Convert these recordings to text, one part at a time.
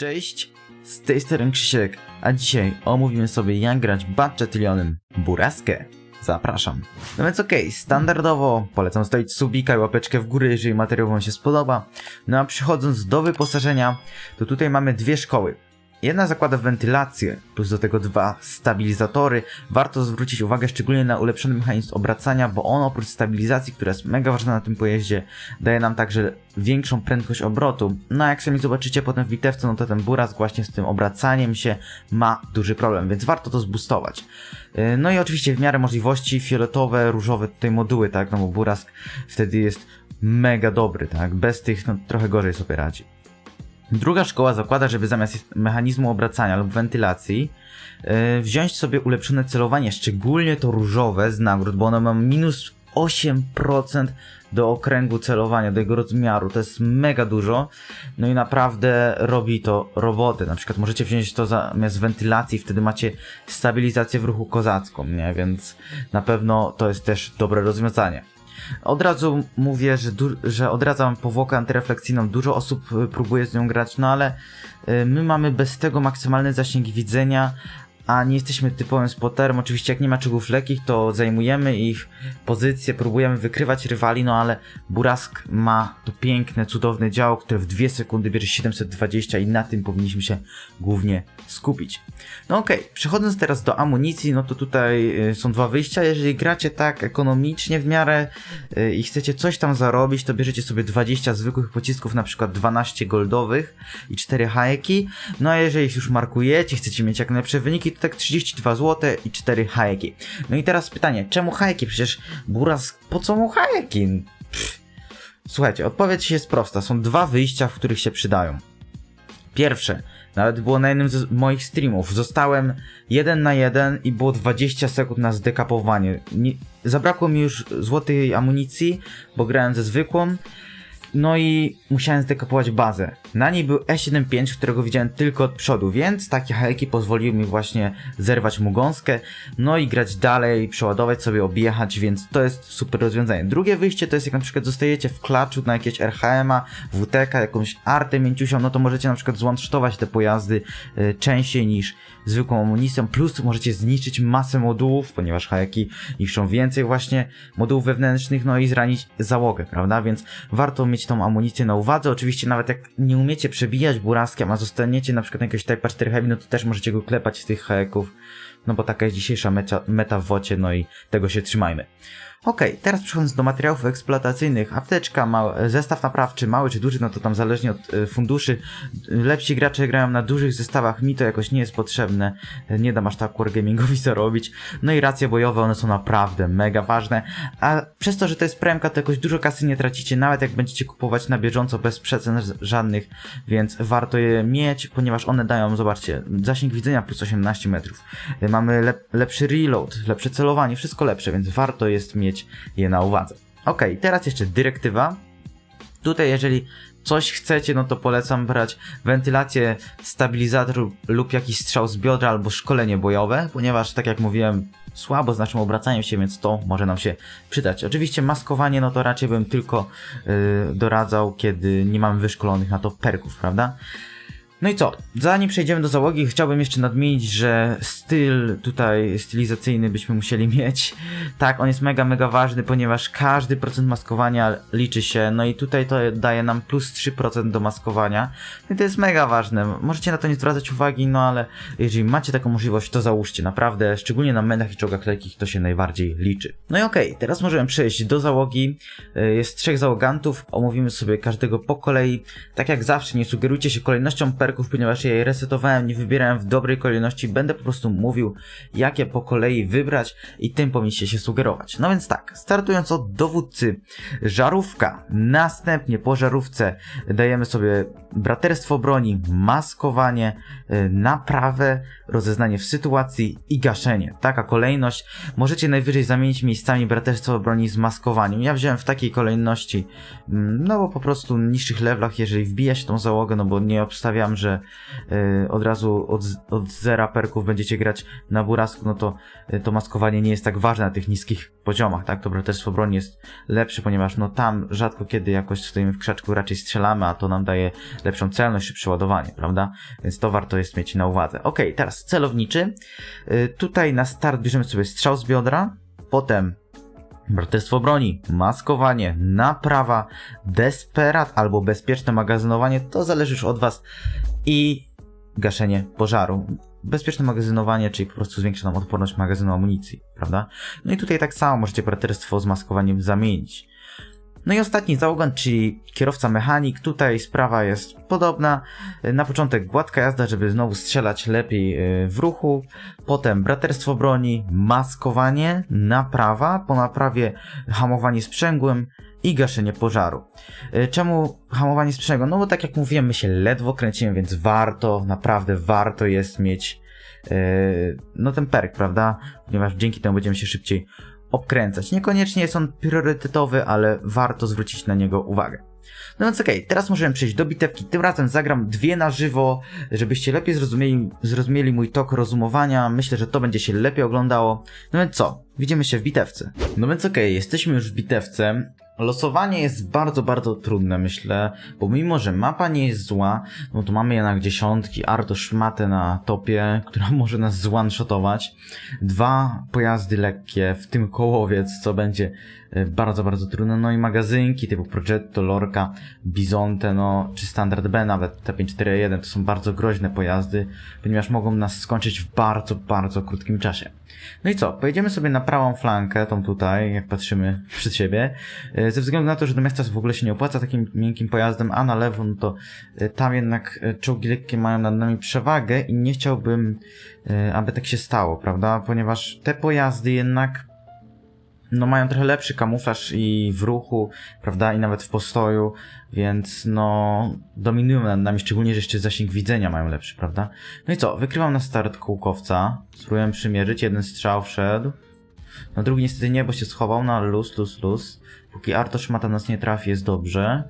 Cześć, z tej strony Krzysiek, a dzisiaj omówimy sobie jak grać Batchatillionem Buraskę. Zapraszam. No więc okej, standardowo polecam stawić subika i łapeczkę w górę, jeżeli materiał wam się spodoba. No a przechodząc do wyposażenia, to tutaj mamy dwie szkoły. Jedna zakłada wentylację, plus do tego dwa stabilizatory. Warto zwrócić uwagę szczególnie na ulepszony mechanizm obracania, bo on oprócz stabilizacji, która jest mega ważna na tym pojeździe, daje nam także większą prędkość obrotu. No a jak sami zobaczycie potem w bitewce, no to ten Buras właśnie z tym obracaniem się ma duży problem, więc warto to zbustować. Yy, No i oczywiście w miarę możliwości fioletowe, różowe tutaj moduły, tak, no bo Burask wtedy jest mega dobry, tak, bez tych no trochę gorzej sobie radzi. Druga szkoła zakłada, żeby zamiast mechanizmu obracania lub wentylacji yy, wziąć sobie ulepszone celowanie, szczególnie to różowe z nagród, bo ono ma minus 8% do okręgu celowania, do jego rozmiaru. To jest mega dużo. No i naprawdę robi to roboty. Na przykład możecie wziąć to zamiast wentylacji, wtedy macie stabilizację w ruchu kozacką, nie? Więc na pewno to jest też dobre rozwiązanie. Od razu mówię, że, że odradzam powłokę antyrefleksyjną. Dużo osób y, próbuje z nią grać, no ale y, my mamy bez tego maksymalny zasięg widzenia, a nie jesteśmy typowym spoterem. Oczywiście jak nie ma czugów lekkich, to zajmujemy ich pozycje, próbujemy wykrywać rywali, no ale Burask ma to piękne, cudowne działo, które w 2 sekundy bierze 720 i na tym powinniśmy się głównie skupić. No okej, przechodząc teraz do amunicji, no to tutaj y, są dwa wyjścia. Jeżeli gracie tak ekonomicznie w miarę y, i chcecie coś tam zarobić, to bierzecie sobie 20 zwykłych pocisków, na przykład 12 goldowych i 4 hajeki. No a jeżeli już markujecie, chcecie mieć jak najlepsze wyniki, tak 32 zł i 4 hajeki. No i teraz pytanie, czemu hajeki? Przecież Buras, po co mu hajeki? Słuchajcie, odpowiedź jest prosta. Są dwa wyjścia, w których się przydają. Pierwsze, nawet było na jednym z moich streamów. Zostałem jeden na jeden i było 20 sekund na zdekapowanie. Nie, zabrakło mi już złotej amunicji, bo grałem ze zwykłą. No i musiałem zdekapować bazę. Na niej był E75, którego widziałem tylko od przodu, więc takie hajeki pozwoliły mi właśnie zerwać mu gąskę, no i grać dalej, przeładować sobie, objechać, więc to jest super rozwiązanie. Drugie wyjście to jest jak na przykład zostajecie w klaczu na jakieś RHM-a, WTK, jakąś artę mięciusią, no to możecie na przykład złącztować te pojazdy y, częściej niż zwykłą amunicją, plus możecie zniszczyć masę modułów, ponieważ hajeki niszczą więcej właśnie modułów wewnętrznych, no i zranić załogę, prawda? Więc warto mieć tą amunicję na uwadze. Oczywiście nawet jak nie umiecie przebijać buraskiem, a zostaniecie na przykład na jakiegoś Type 4 Heavy, no to też możecie go klepać z tych hajeków, no bo taka jest dzisiejsza meta, meta w wocie, no i tego się trzymajmy. Okej, teraz przechodząc do materiałów eksploatacyjnych, apteczka, mały, zestaw naprawczy, mały czy duży, no to tam zależnie od e, funduszy. Lepsi gracze grają na dużych zestawach, mi to jakoś nie jest potrzebne, nie dam aż tak wargamingowi zarobić. No i racje bojowe, one są naprawdę mega ważne, a przez to, że to jest premka, to jakoś dużo kasy nie tracicie, nawet jak będziecie kupować na bieżąco bez przecen żadnych, więc warto je mieć, ponieważ one dają, zobaczcie, zasięg widzenia plus 18 metrów. Mamy lep- lepszy reload, lepsze celowanie, wszystko lepsze, więc warto jest mieć je na uwadze. Ok, teraz jeszcze dyrektywa. Tutaj, jeżeli coś chcecie, no to polecam brać wentylację, stabilizator lub jakiś strzał z biodra albo szkolenie bojowe, ponieważ, tak jak mówiłem, słabo z naszym obracaniem się, więc to może nam się przydać. Oczywiście maskowanie, no to raczej bym tylko yy, doradzał, kiedy nie mamy wyszkolonych na to perków, prawda? No i co? Zanim przejdziemy do załogi, chciałbym jeszcze nadmienić, że styl tutaj stylizacyjny byśmy musieli mieć. Tak, on jest mega, mega ważny, ponieważ każdy procent maskowania liczy się. No i tutaj to daje nam plus 3% do maskowania. No i to jest mega ważne. Możecie na to nie zwracać uwagi, no ale jeżeli macie taką możliwość, to załóżcie. Naprawdę, szczególnie na menach i czołgach lekkich to się najbardziej liczy. No i okej, teraz możemy przejść do załogi. Y, Jest trzech załogantów, omówimy sobie każdego po kolei. Tak jak zawsze, nie sugerujcie się kolejnością perków, ponieważ je resetowałem, nie wybierałem w dobrej kolejności. Będę po prostu mówił, jakie po kolei wybrać i tym powinniście się sugerować. No więc tak, startując od dowódcy, żarówka. Następnie po żarówce dajemy sobie braterstwo broni, maskowanie, y, naprawę, rozeznanie w sytuacji i gaszenie. Taka kolejność. Możecie najwyżej zamienić miejscami braterstwo broni z maskowaniem. Ja wziąłem w takiej kolejności, mm, no bo po prostu niższych levelach, jeżeli wbija się tą załogę, no bo nie obstawiam, że y, od razu od, od zera perków będziecie grać na burasku, no to y, to maskowanie nie jest tak ważne na tych niskich poziomach, tak? To braterstwo broni jest lepsze, ponieważ no tam rzadko kiedy jakoś stoimy w krzaczku, raczej strzelamy, a to nam daje lepszą celność i przeładowanie, prawda? Więc to warto jest mieć na uwadze. Okej, teraz celowniczy. Y, tutaj na start bierzemy sobie strzał z biodra, potem Braterstwo broni, maskowanie, naprawa, desperat albo bezpieczne magazynowanie, to zależy już od Was i gaszenie pożaru. Bezpieczne magazynowanie, czyli po prostu zwiększa nam odporność magazynu amunicji, prawda? No i tutaj tak samo możecie braterstwo z maskowaniem zamienić. No i ostatni załogan, czyli kierowca mechanik. Tutaj sprawa jest podobna. Na początek gładka jazda, żeby znowu strzelać lepiej yy, w ruchu. Potem braterstwo broni, maskowanie, naprawa, po naprawie hamowanie sprzęgłem i gaszenie pożaru. Yy, Czemu hamowanie sprzęgłem? No bo tak jak mówiłem, my się ledwo kręcimy, więc warto, naprawdę warto jest mieć yy, no ten perk, prawda? Ponieważ dzięki temu będziemy się szybciej obkręcać. Niekoniecznie jest on priorytetowy, ale warto zwrócić na niego uwagę. No więc okej, teraz możemy przejść do bitewki. Tym razem zagram dwie na żywo, żebyście lepiej zrozumieli, zrozumieli mój tok rozumowania. Myślę, że to będzie się lepiej oglądało. No więc co? Widzimy się w bitewce. No więc okej, jesteśmy już w bitewce. Losowanie jest bardzo, bardzo trudne, myślę, bo mimo, że mapa nie jest zła, no to mamy jednak dziesiątki, Arto szmatę na topie, która może nas zone-shotować. Dwa pojazdy lekkie, w tym kołowiec, co będzie e, bardzo, bardzo trudne. No i magazynki typu Progetto, Lorca, Bizonte, no czy Standard B nawet, T541 to są bardzo groźne pojazdy, ponieważ mogą nas skończyć w bardzo, bardzo krótkim czasie. No i co? Pojedziemy sobie na prawą flankę, tą tutaj, jak patrzymy przed siebie, e, ze względu na to, że do miasta w ogóle się nie opłaca takim miękkim pojazdem, a na lewo, no to e, tam jednak e, czołgi lekkie mają nad nami przewagę i nie chciałbym, aby tak się stało, prawda? Ponieważ te pojazdy jednak no mają trochę lepszy kamuflaż i w ruchu, prawda, i nawet w postoju, więc no dominują nad nami, szczególnie, że jeszcze zasięg widzenia mają lepszy, prawda? No i co, wykrywam na start kółkowca, spróbujemy przymierzyć, jeden strzał wszedł, no drugi niestety nie, bo się schował, no luz, luz, luz. Póki Arto szmata nas nie trafi, jest dobrze.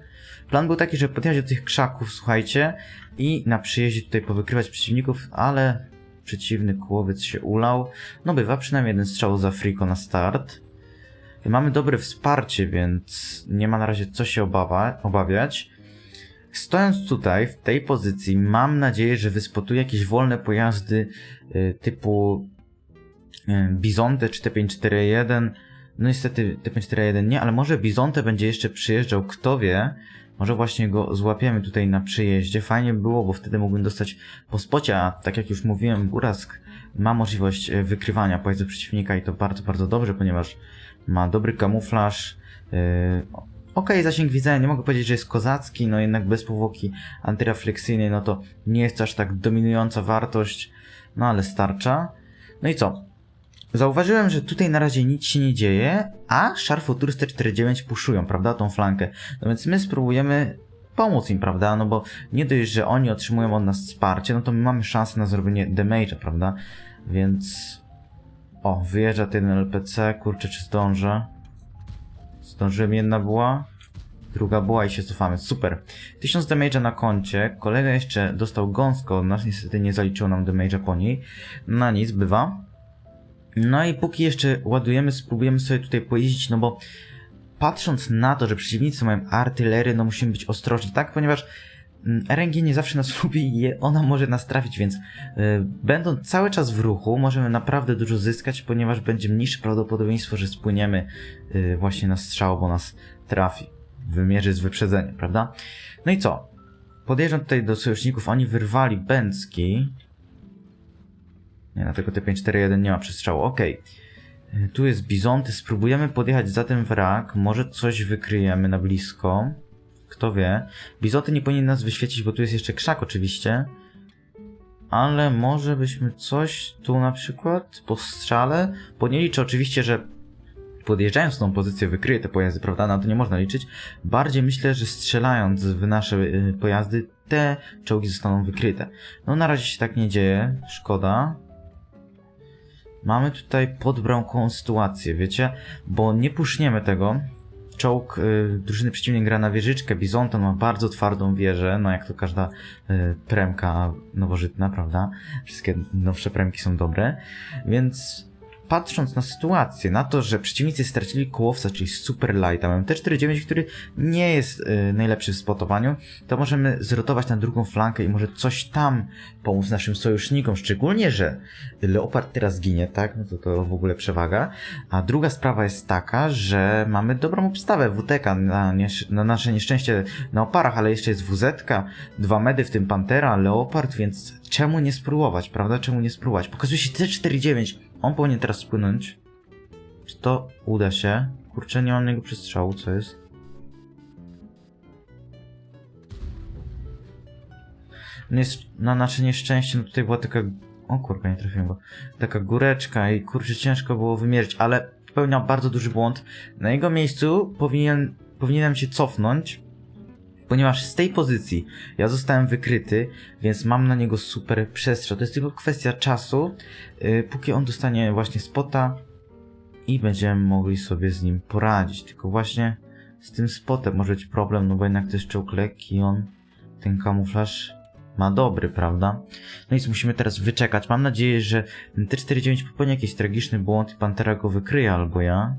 Plan był taki, żeby podjechać do tych krzaków, słuchajcie, i na przyjeździe tutaj powykrywać przeciwników, ale przeciwny kłowiec się ulał. No bywa, przynajmniej jeden strzał za Friko na start. Mamy dobre wsparcie, więc nie ma na razie co się obawa, obawiać. Stojąc tutaj, w tej pozycji, mam nadzieję, że wyspotuję jakieś wolne pojazdy y, typu y, Bizonte czy T541. No niestety T541 nie, ale może Bizonte będzie jeszcze przyjeżdżał, kto wie. Może właśnie go złapiemy tutaj na przyjeździe. Fajnie by było, bo wtedy mógłbym dostać po spocie, a tak jak już mówiłem, Burask ma możliwość e, wykrywania pojazdów przeciwnika i to bardzo, bardzo dobrze, ponieważ ma dobry kamuflaż. Yy, Okej, zasięg widzenia, nie mogę powiedzieć, że jest kozacki, no jednak bez powłoki antyrefleksyjnej, no to nie jest aż tak dominująca wartość, no ale starcza. No i co? Zauważyłem, że tutaj na razie nic się nie dzieje, a Sharfutury 149 puszują, prawda, tą flankę. No więc my spróbujemy pomóc im, prawda, no bo nie dość, że oni otrzymują od nas wsparcie, no to my mamy szansę na zrobienie damage'a, prawda, więc... O, wyjeżdża ten LPC, kurczę, czy zdążę? Zdążyłem, jedna była, druga była i się cofamy, super. 1000 damage'a na koncie, kolega jeszcze dostał gąskę od nas, niestety nie zaliczyło nam damage'a po niej, na nic, bywa. No i póki jeszcze ładujemy, spróbujemy sobie tutaj pojeździć, no bo patrząc na to, że przeciwnicy mają artylerię, no musimy być ostrożni, tak? Ponieważ mm, RNG nie zawsze nas lubi i ona może nas trafić, więc y, będąc cały czas w ruchu, możemy naprawdę dużo zyskać, ponieważ będzie mniejsze prawdopodobieństwo, że spłyniemy y, właśnie na strzał, bo nas trafi. Wymierzy z wyprzedzenia, prawda? No i co? Podjeżdżam tutaj do sojuszników, oni wyrwali bęcki. Nie, na tego T541 nie ma przestrzału, okej. Y, Tu jest Bizonty, spróbujemy podjechać za ten wrak, może coś wykryjemy na blisko. Kto wie. Bizonty nie powinien nas wyświecić, bo tu jest jeszcze krzak oczywiście. Ale może byśmy coś tu na przykład po strzale, bo nie liczę oczywiście, że podjeżdżając tą pozycję wykryje te pojazdy, prawda? Na to nie można liczyć. Bardziej myślę, że strzelając w nasze y, pojazdy, te czołgi zostaną wykryte. No na razie się tak nie dzieje, szkoda. Mamy tutaj pod sytuację, wiecie? Bo nie puszniemy tego. Czołg y, drużyny przeciwnej gra na wieżyczkę. Bizonton ma bardzo twardą wieżę, no jak to każda y, premka nowożytna, prawda? Wszystkie nowsze premki są dobre. Więc patrząc na sytuację, na to, że przeciwnicy stracili kołowca, czyli super lighta, mamy T49, który nie jest y, najlepszy w spotowaniu, to możemy zrotować na drugą flankę i może coś tam pomóc naszym sojusznikom, szczególnie, że Leopard teraz ginie, tak? No to to w ogóle przewaga. A druga sprawa jest taka, że mamy dobrą obstawę WTK na, na nasze nieszczęście na oparach, ale jeszcze jest WZ, dwa medy, w tym Pantera, Leopard, więc czemu nie spróbować, prawda? Czemu nie spróbować? Pokazuje się T49. On powinien teraz spłynąć. Czy to uda się? Kurczę, nie mam niego przestrzału, co jest? Na nasze nieszczęście, no tutaj była taka... O kurwa, nie trafiłem go. Taka góreczka i kurczę, ciężko było wymierzyć, ale popełniał bardzo duży błąd. Na jego miejscu powinien, powinienem się cofnąć, ponieważ z tej pozycji ja zostałem wykryty, więc mam na niego super przestrzał. To jest tylko kwestia czasu, yy, póki on dostanie właśnie spota i będziemy mogli sobie z nim poradzić. Tylko właśnie z tym spotem może być problem, no bo jednak to jest czołg lekki, on ten kamuflaż ma dobry, prawda? No i musimy teraz wyczekać. Mam nadzieję, że ten T-49 popełni jakiś tragiczny błąd i Pantera go wykryje, albo ja.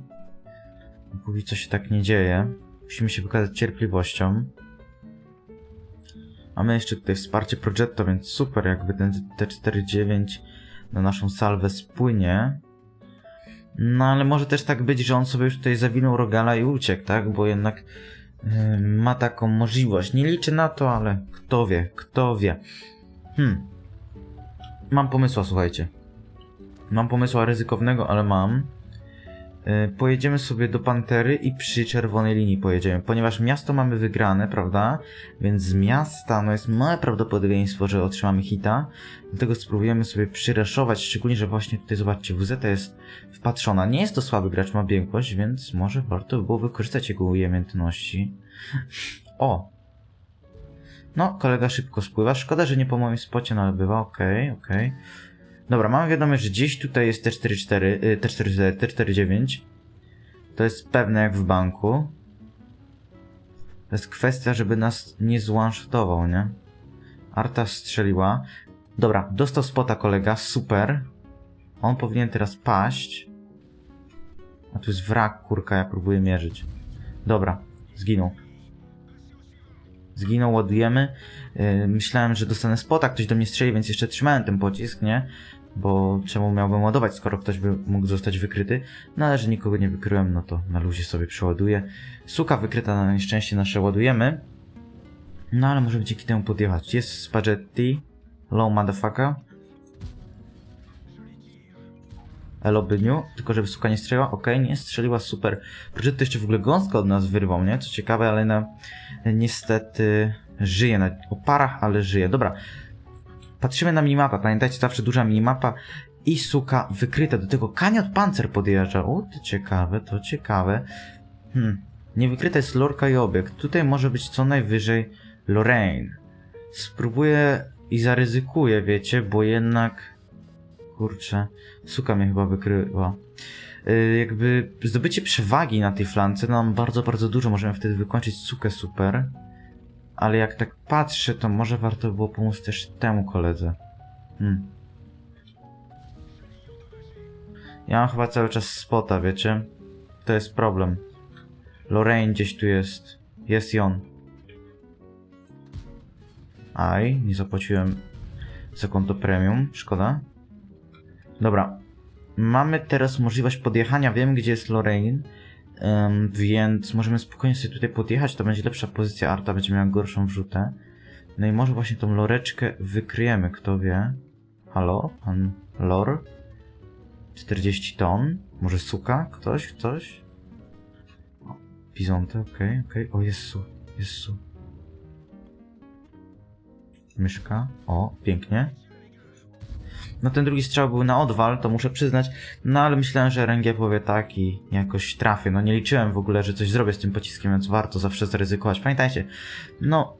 Póki co się tak nie dzieje. Musimy się wykazać cierpliwością. Mamy jeszcze tutaj wsparcie Progetto, więc super, jakby ten T-49 na naszą salwę spłynie. No ale może też tak być, że on sobie już tutaj zawinął rogala i uciekł, tak? Bo jednak yy, ma taką możliwość. Nie liczę na to, ale kto wie, kto wie. Hmm. Mam pomysła, słuchajcie. Mam pomysła ryzykownego, ale mam. Yy, pojedziemy sobie do Pantery i przy czerwonej linii pojedziemy, ponieważ miasto mamy wygrane, prawda? Więc z miasta no jest małe prawdopodobieństwo, że otrzymamy hita. Dlatego spróbujemy sobie przyraszować, szczególnie, że właśnie tutaj zobaczcie, WZ jest wpatrzona. Nie jest to słaby gracz, ma biegłość, więc może warto by było wykorzystać jego umiejętności. O! No, kolega szybko spływa. Szkoda, że nie po moim spocie, no ale bywa. Okej, okej. Dobra, mamy wiadomość, że gdzieś tutaj jest T44, y, T44, T49. To jest pewne jak w banku. To jest kwestia, żeby nas nie zwanshotował, nie? Arta strzeliła. Dobra, dostał spota kolega, super. On powinien teraz paść. A tu jest wrak, kurka, ja próbuję mierzyć. Dobra, zginął. Zginął, ładujemy. Yy, myślałem, że dostanę spota, ktoś do mnie strzeli, więc jeszcze trzymałem ten pocisk, nie? Bo czemu miałbym ładować, skoro ktoś by mógł zostać wykryty? No ale że nikogo nie wykryłem, no to na luzie sobie przeładuję. Suka wykryta na nieszczęście nasze ładujemy. No ale możemy dzięki temu podjechać. Jest spaghetti. Low motherfucker. Elo Byniu, tylko żeby suka nie strzeliła, okej, nie strzeliła, super. Projet to jeszcze w ogóle gąskę od nas wyrwał, nie? Co ciekawe, ale na, niestety żyje na oparach, ale żyje. Dobra, patrzymy na minimapę, pamiętajcie, zawsze duża minimapa i suka wykryta, do tego kaniot pancer podjeżdża. O, to ciekawe, to ciekawe. Hmm, niewykryta jest lorka i obiekt. Tutaj może być co najwyżej Lorraine. Spróbuję i zaryzykuję, wiecie, bo jednak kurczę, suka mnie chyba wykryła. Yy, jakby zdobycie przewagi na tej flance nam bardzo, bardzo dużo. Możemy wtedy wykończyć sukę super. Ale jak tak patrzę, to może warto było pomóc też temu koledze. Hmm. Ja mam chyba cały czas spota, wiecie? To jest problem. Lorraine gdzieś tu jest. Jest i on. Aj, nie zapłaciłem za konto premium. Szkoda. Dobra. Mamy teraz możliwość podjechania. Wiem, gdzie jest Lorraine. Em, więc możemy spokojnie sobie tutaj podjechać. To będzie lepsza pozycja. Arta będzie miała gorszą wrzutę. No i może właśnie tą loreczkę wykryjemy. Kto wie? Halo? Pan Lor? 40 ton? Może suka? Ktoś? Ktoś? O, Bizonte, okej, okej. O, jest su. Jest su. Myszka. O, pięknie. No ten drugi strzał był na odwal, to muszę przyznać. No ale myślałem, że RNG powie tak i jakoś trafię. No nie liczyłem w ogóle, że coś zrobię z tym pociskiem, więc warto zawsze zaryzykować. Pamiętajcie, no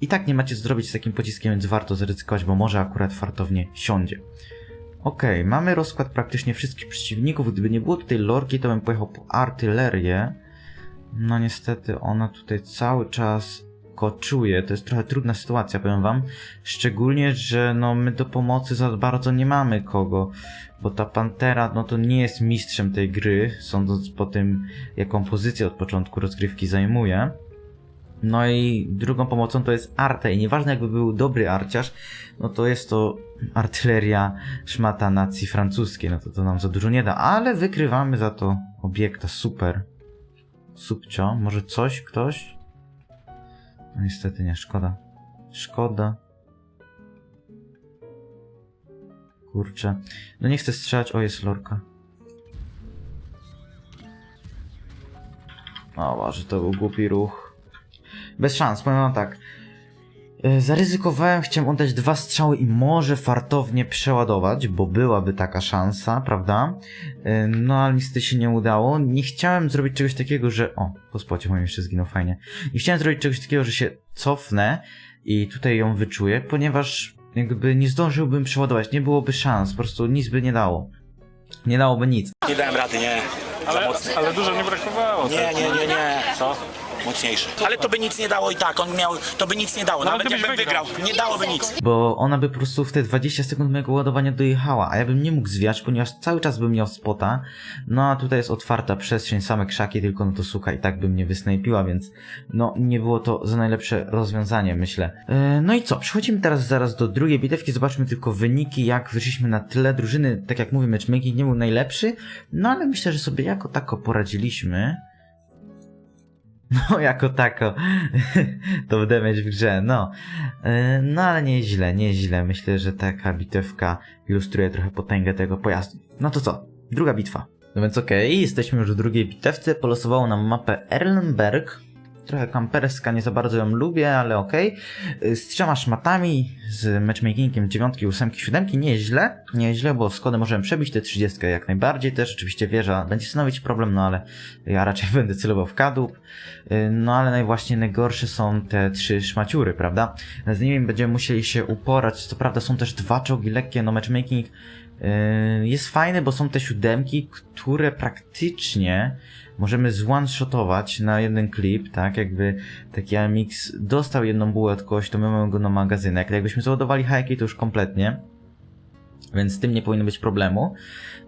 i tak nie macie co zrobić z takim pociskiem, więc warto zaryzykować, bo może akurat fartownie siądzie. Okej, mamy rozkład praktycznie wszystkich przeciwników. Gdyby nie było tutaj lorki, to bym pojechał po artylerię. No niestety ona tutaj cały czas koczuje. To jest trochę trudna sytuacja, powiem wam. Szczególnie, że no my do pomocy za bardzo nie mamy kogo. Bo ta Pantera, no to nie jest mistrzem tej gry, sądząc po tym, jaką pozycję od początku rozgrywki zajmuje. No i drugą pomocą to jest Arte i nieważne jakby był dobry arciarz, no to jest to artyleria szmata nacji francuskiej, no to to nam za dużo nie da, ale wykrywamy za to obiekta, super. Subcio, może coś, ktoś? No niestety nie, szkoda. Szkoda. Kurczę. No nie chcę strzelać, o jest lorka. O Boże, to był głupi ruch. Bez szans, powiem wam tak. E, Zaryzykowałem, chciałem oddać dwa strzały i może fartownie przeładować, bo byłaby taka szansa, prawda? E, No ale niestety się nie udało. Nie chciałem zrobić czegoś takiego, że... O, po spocie moim jeszcze zginął fajnie. Nie chciałem zrobić czegoś takiego, że się cofnę i tutaj ją wyczuję, ponieważ jakby nie zdążyłbym przeładować, nie byłoby szans, po prostu nic by nie dało. Nie dałoby nic. Nie dałem rady, nie. Ale, ale dużo nie brakowało. Nie, tak? nie, nie, nie. Co? Mocniejszy. Ale to by nic nie dało i tak, on miał, to by nic nie dało. No, ale Nawet jakbym wygrał, wygrał. nie dałoby nic. Bo ona by po prostu w te 20 sekund mojego ładowania dojechała, a ja bym nie mógł zwiać, ponieważ cały czas bym miał spota. No a tutaj jest otwarta przestrzeń, same krzaki, tylko no to suka i tak by mnie wysnajpiła, więc no nie było to za najlepsze rozwiązanie, myślę. E, no i co, przechodzimy teraz zaraz do drugiej bitewki, zobaczmy tylko wyniki, jak wyszliśmy na tle drużyny. Tak jak mówię, matchmaking nie był najlepszy, no ale myślę, że sobie jako tako poradziliśmy. No, jako tako. to damage w grze, no. E, No, ale nieźle, nieźle. Myślę, że taka bitewka ilustruje trochę potęgę tego pojazdu. No to co? Druga bitwa. No więc okej, jesteśmy już w drugiej bitewce. Polosowało nam mapę Erlenberg. Trochę kamperska, nie za bardzo ją lubię, ale okej. Y, Z trzema szmatami, z matchmakingiem dziewiątki, ósemki, siódemki, nieźle. Nieźle, bo Skodę możemy przebić, te 30 jak najbardziej też. Oczywiście wieża będzie stanowić problem, no ale ja raczej będę celował w kadłub. Y, No ale najwłaśnie najgorsze są te trzy szmaciury, prawda? Z nimi będziemy musieli się uporać. Co prawda są też dwa czołgi lekkie, no matchmaking yy, jest fajny, bo są te siódemki, które praktycznie możemy zone-shotować na jeden klip, tak? Jakby taki AMX dostał jedną bułę od kogoś, to my mamy go na magazynek. Jakbyśmy załadowali hajki, to już kompletnie. Więc z tym nie powinno być problemu.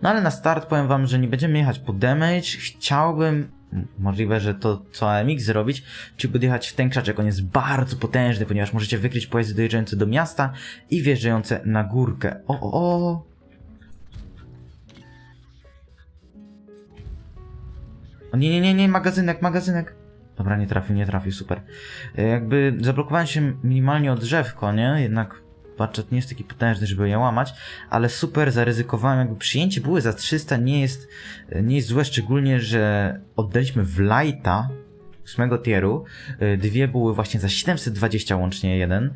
No ale na start powiem wam, że nie będziemy jechać po damage. Chciałbym, możliwe, że to co AMX zrobić, czyli podjechać w ten krzaczek. On jest bardzo potężny, ponieważ możecie wykryć pojazdy dojeżdżające do miasta i wjeżdżające na górkę. O, o, o! O nie, nie, nie, nie, magazynek, magazynek. Dobra, nie trafił, nie trafił, super. E, Jakby zablokowałem się minimalnie od drzewko, nie? Jednak budżet nie jest taki potężny, żeby je łamać, ale super zaryzykowałem, jakby przyjęcie były za 300 nie jest, nie jest złe, szczególnie, że oddaliśmy w lighta 8 tieru, y, dwie były właśnie za 720 łącznie jeden,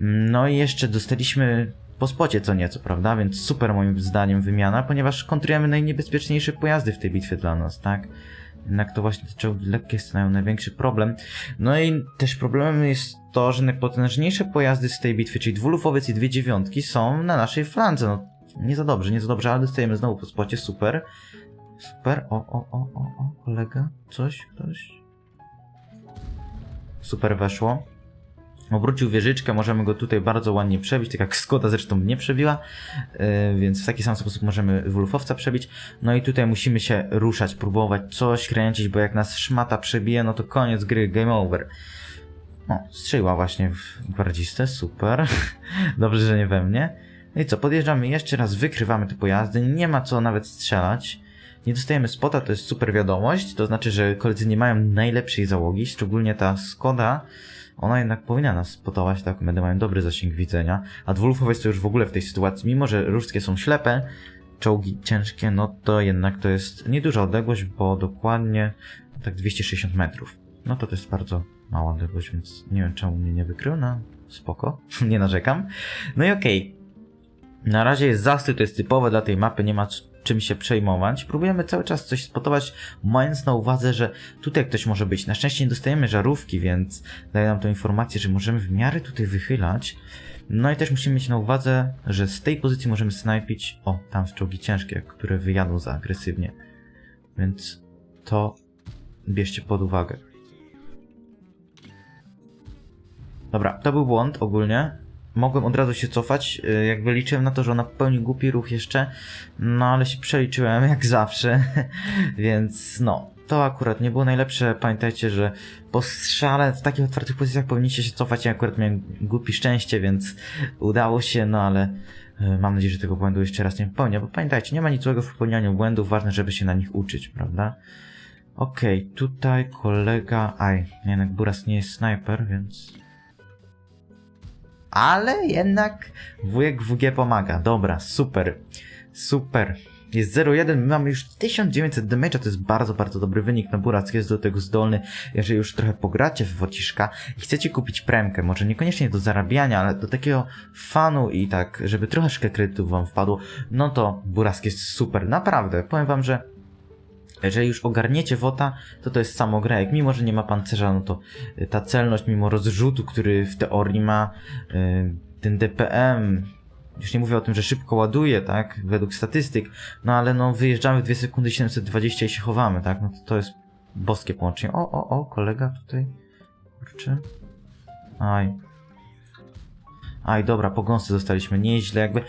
no i jeszcze dostaliśmy po spocie co nieco, prawda, więc super moim zdaniem wymiana, ponieważ kontrujemy najniebezpieczniejsze pojazdy w tej bitwie dla nas, tak? Jednak to właśnie te czołgi lekkie stanowią największy problem. No i też problemem jest to, że najpotężniejsze pojazdy z tej bitwy, czyli dwulufowiec i dwie dziewiątki są na naszej flance. No, nie za dobrze, nie za dobrze, ale dostajemy znowu po spocie, super. Super, o, o, o, o, o, kolega, coś, ktoś. Super weszło. Obrócił wieżyczkę, możemy go tutaj bardzo ładnie przebić, tak jak Skoda zresztą nie przebiła, yy, więc w taki sam sposób możemy Wulfowca przebić. No i tutaj musimy się ruszać, próbować coś kręcić, bo jak nas szmata przebije, no to koniec gry, game over. O, strzeliła właśnie w gwardzistę, super. Dobrze, że nie we mnie. No i co, podjeżdżamy jeszcze raz, wykrywamy te pojazdy, nie ma co nawet strzelać. Nie dostajemy spota, to jest super wiadomość, to znaczy, że koledzy nie mają najlepszej załogi, szczególnie ta Skoda, ona jednak powinna nas spotować, tak, będę mają dobry zasięg widzenia, a dwulufowiec to już w ogóle w tej sytuacji, mimo że różdżkie są ślepe, czołgi ciężkie, no to jednak to jest nieduża odległość, bo dokładnie tak 260 metrów. No to to jest bardzo mała odległość, więc nie wiem czemu mnie nie wykrył, no spoko, nie narzekam. No i okej, na razie jest zastój, to jest typowe dla tej mapy, nie ma czym się przejmować. Próbujemy cały czas coś spotować, mając na uwadze, że tutaj ktoś może być. Na szczęście nie dostajemy żarówki, więc daje nam tą informację, że możemy w miarę tutaj wychylać. No i też musimy mieć na uwadze, że z tej pozycji możemy snajpić, o, tam czołgi ciężkie, które wyjadą za agresywnie. Więc to bierzcie pod uwagę. Dobra, to był błąd ogólnie. Mogłem od razu się cofać, y, jakby liczyłem na to, że ona popełni głupi ruch jeszcze, no ale się przeliczyłem jak zawsze, więc no, to akurat nie było najlepsze. Pamiętajcie, że po strzale w takich otwartych pozycjach powinniście się cofać. Ja akurat miałem głupi szczęście, więc udało się, no ale y, mam nadzieję, że tego błędu jeszcze raz nie popełnię, bo pamiętajcie, nie ma nic złego w popełnianiu błędów, ważne, żeby się na nich uczyć, prawda? Okej, tutaj kolega. Aj, jednak Buras nie jest snajper, więc. Ale jednak wujek WG pomaga. Dobra, super. Super. Jest 0,1, my mamy już 1900 damage'a, to jest bardzo, bardzo dobry wynik. No Burack jest do tego zdolny. Jeżeli już trochę pogracie w Wociszka i chcecie kupić premkę, może niekoniecznie do zarabiania, ale do takiego fanu i tak, żeby troszeczkę kredytów wam wpadło, no to Burask jest super. Naprawdę, powiem wam, że jeżeli już ogarniecie WOTA, to to jest samo gra. Jak mimo, że nie ma pancerza, no to y, ta celność, mimo rozrzutu, który w teorii ma y, ten DPM, już nie mówię o tym, że szybko ładuje, tak, według statystyk, no ale no wyjeżdżamy w 2 sekundy 720 i się chowamy, tak, no to, to jest boskie połączenie. O, o, o, kolega tutaj, kurczę. Aj. Aj, dobra, po gąsce dostaliśmy, nieźle, jakby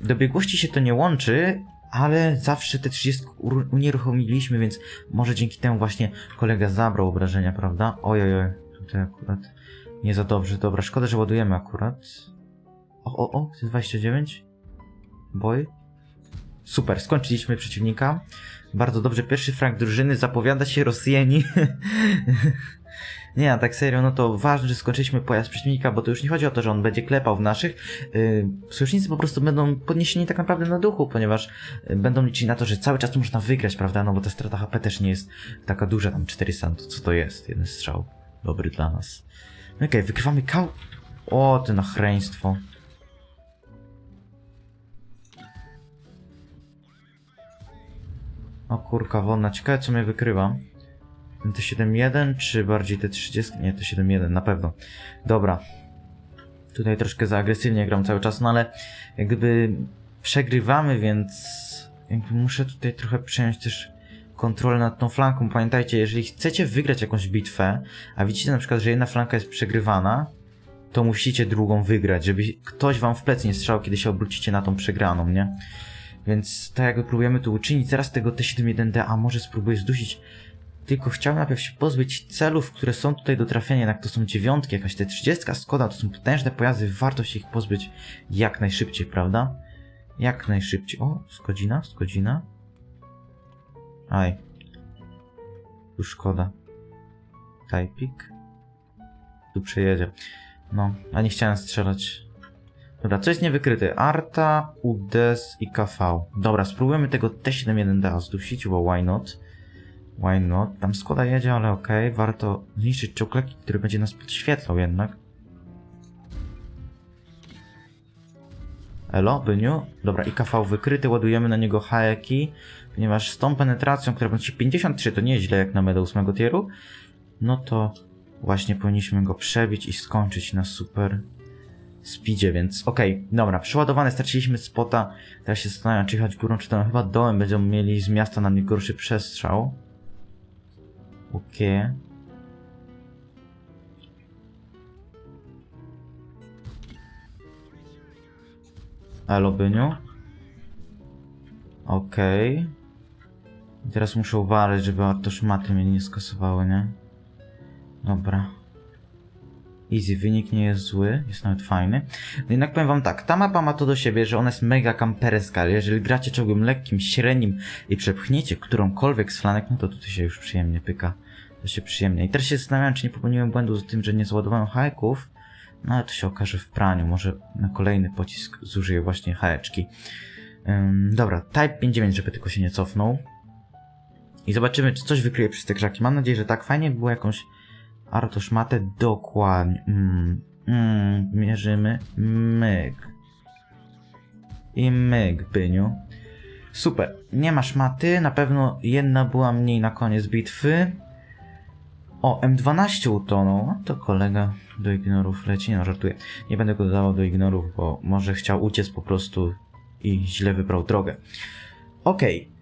do biegłości się to nie łączy, ale zawsze te 30 ur- unieruchomiliśmy, więc może dzięki temu właśnie kolega zabrał obrażenia, prawda? Oj, oj, oj, tutaj akurat nie za dobrze. Dobra, szkoda, że ładujemy akurat. O, o, o, to jest 29? Boy? Super, skończyliśmy przeciwnika. Bardzo dobrze, pierwszy frag drużyny zapowiada się Rosjani. Nie, a tak serio, no to ważne, że skończyliśmy pojazd przeciwnika, bo to już nie chodzi o to, że on będzie klepał w naszych. Yy, sojusznicy po prostu będą podniesieni tak naprawdę na duchu, ponieważ yy, będą liczyli na to, że cały czas można wygrać, prawda? No bo ta strata HP też nie jest taka duża, tam 400, to co to jest? Jeden strzał. Dobry dla nas. No okej, wygrywamy kał... O, ty nachreństwo. O kurka wonna, ciekawe co mnie wykrywa. Ten T71 czy bardziej T30? Nie, T71 na pewno. Dobra. Tutaj troszkę za agresywnie gram cały czas, no ale jak gdyby przegrywamy, więc jakby muszę tutaj trochę przejąć też kontrolę nad tą flanką. Pamiętajcie, jeżeli chcecie wygrać jakąś bitwę, a widzicie na przykład, że jedna flanka jest przegrywana, to musicie drugą wygrać, żeby ktoś wam w plecy nie strzał, kiedy się obrócicie na tą przegraną, nie? Więc tak jakby próbujemy to uczynić. Zaraz tego T71D, a może spróbuję zdusić tylko chciałem najpierw się pozbyć celów, które są tutaj do trafienia, jednak to są dziewiątki, jakaś te 30 Skoda, to są potężne pojazdy, warto się ich pozbyć jak najszybciej, prawda? Jak najszybciej. O, Skodzina, Skodzina. Aj. Tu szkoda. Tajpik. Tu przejedzie. No, a nie chciałem strzelać. Dobra, co jest niewykryte? Arta, UDES i KV. Dobra, spróbujemy tego T71D zdusić, bo why not? Why not? Tam Skoda jedzie, ale okej, warto zniszczyć czołkleki, który będzie nas podświetlał jednak. Elo, Byniu. Dobra, IKV wykryty, ładujemy na niego haeki, ponieważ z tą penetracją, która będzie 53, to nie jest źle jak na meda 8 tieru, no to właśnie powinniśmy go przebić i skończyć na super speedzie, więc okej, dobra, przeładowane, straciliśmy spota, teraz się zastanawiam, czy jechać górą, czy tam chyba dołem będziemy mieli z miasta na najgorszy przestrzał. Okej. Elo, Byniu. Okej. Teraz muszę uważać, żeby to mnie nie skasowały, nie? Dobra. Easy, wynik nie jest zły, jest nawet fajny. No jednak powiem wam tak, ta mapa ma to do siebie, że ona jest mega kamperska, ale jeżeli gracie czołgiem lekkim, średnim i przepchniecie którąkolwiek z flanek, no to tutaj się już przyjemnie pyka. To się przyjemnie. I teraz się zastanawiam, czy nie popełniłem błędu z tym, że nie załadowałem haeków, no ale to się okaże w praniu, może na kolejny pocisk zużyję właśnie haeczki. Ym, dobra, Type 59, żeby tylko się nie cofnął. I zobaczymy, czy coś wykryje przez te krzaki. Mam nadzieję, że tak. Fajnie by było jakąś artoszmatę dokładnie. Mm, mm, mierzymy. Myk. I myk, byniu. Super. Nie ma szmaty. Na pewno jedna była mniej na koniec bitwy. O, M12 utonął. To kolega do ignorów leci. No, żartuję. Nie będę go dodawał do ignorów, bo może chciał uciec po prostu i źle wybrał drogę. Okej.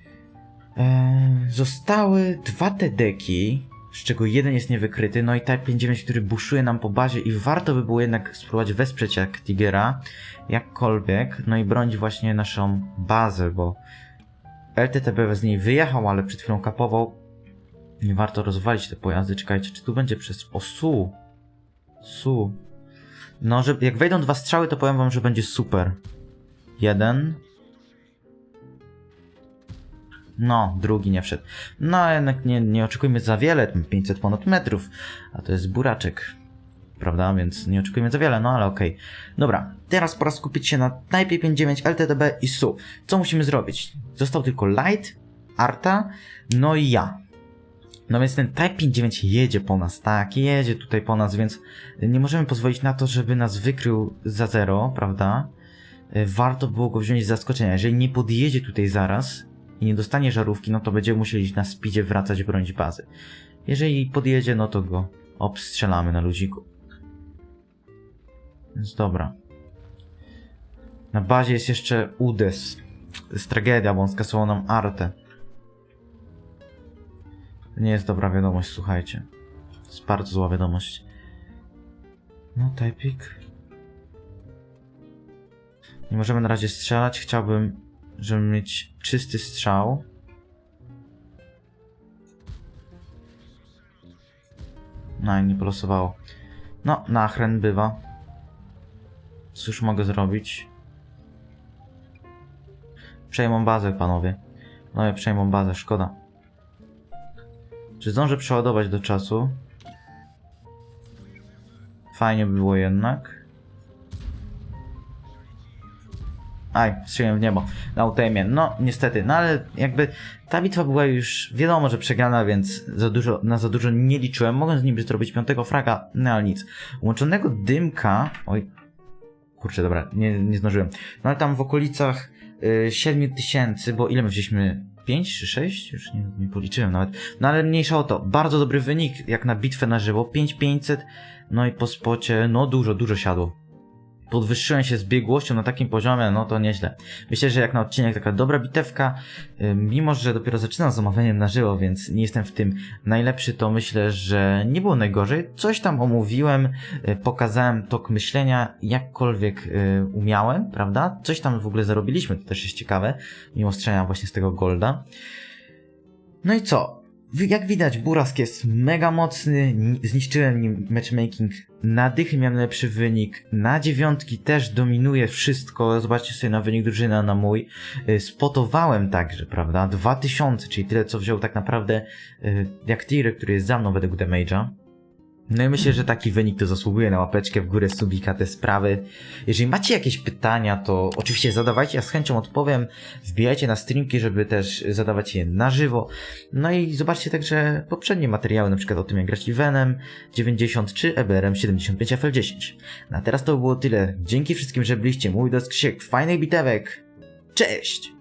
Eee, zostały dwa te deki. Z czego jeden jest niewykryty, no i Type 59, który buszuje nam po bazie i warto by było jednak spróbować wesprzeć jak Tigera, jakkolwiek, no i bronić właśnie naszą bazę, bo LTTB z niej wyjechał, ale przed chwilą kapował. Nie warto rozwalić te pojazdy, czekajcie, czy tu będzie przez... O, su! Su. No, że jak wejdą dwa strzały, to powiem wam, że będzie super. Jeden. No, drugi nie wszedł. No, jednak nie, nie oczekujmy za wiele, tam 500 ponad metrów, a to jest buraczek, prawda? Więc nie oczekujmy za wiele, no ale okej. Dobra, teraz pora skupić się na Type 59, LTDB i SU. Co musimy zrobić? Został tylko Light, Arta, no i ja. No więc ten Type 59 jedzie po nas, tak, jedzie tutaj po nas, więc nie możemy pozwolić na to, żeby nas wykrył za zero, prawda? E, Warto było go wziąć z zaskoczenia. Jeżeli nie podjedzie tutaj zaraz i nie dostanie żarówki, no to będziemy musieli na speedzie wracać bronić bazy. Jeżeli podjedzie, no to go obstrzelamy na luziku. Więc dobra. Na bazie jest jeszcze Udes. To jest tragedia, bo on skasował nam Artę. To nie jest dobra wiadomość, słuchajcie. To jest bardzo zła wiadomość. No, typik. Nie możemy na razie strzelać. Chciałbym, żeby mieć czysty strzał. No i nie polosowało. No, nachren bywa. Cóż mogę zrobić? Przejmą bazę, panowie. No i przejmą bazę, szkoda. Czy zdążę przeładować do czasu? Fajnie by było jednak. Aj, strzeliłem w niebo. Na utajmie. No, niestety. No ale jakby ta bitwa była już wiadomo, że przegrana, więc za dużo, na za dużo nie liczyłem. Mogłem z nim zrobić piątego fraga, no ale nic. Łączonego dymka... Oj. Kurczę, dobra, nie, nie zdążyłem. No ale tam w okolicach y, 7 tysięcy, bo ile my wzięliśmy? 5 czy 6? Już nie, nie policzyłem nawet. No ale mniejsza o to. Bardzo dobry wynik, jak na bitwę na żywo. 5500, no i po spocie, no dużo, dużo siadło podwyższyłem się z biegłością na takim poziomie, no to nieźle. Myślę, że jak na odcinek taka dobra bitewka, y, mimo że dopiero zaczynam z omawianiem na żywo, więc nie jestem w tym najlepszy, to myślę, że nie było najgorzej. Coś tam omówiłem, y, pokazałem tok myślenia, jakkolwiek y, umiałem, prawda? Coś tam w ogóle zarobiliśmy, to też jest ciekawe, mimo strzelania właśnie z tego golda. No i co? Jak widać, Burask jest mega mocny, ni- zniszczyłem nim matchmaking, na dychy miałem lepszy wynik, na dziewiątki też dominuje wszystko, zobaczcie sobie na wynik drużyny, a na mój. Y, Spotowałem także, prawda, 2000, czyli tyle co wziął tak naprawdę y, jak Tier, który jest za mną według damage'a. No i myślę, że taki wynik to zasługuje na łapeczkę w górę subika te sprawy. Jeżeli macie jakieś pytania, to oczywiście zadawajcie, ja z chęcią odpowiem. Wbijajcie na streamki, żeby też zadawać je na żywo. No i zobaczcie także poprzednie materiały, na przykład o tym jak grać Venem 90 czy EBRM 75 FL10. No a teraz to było tyle. Dzięki wszystkim, że byliście. Mój do fajnych bitewek. Cześć!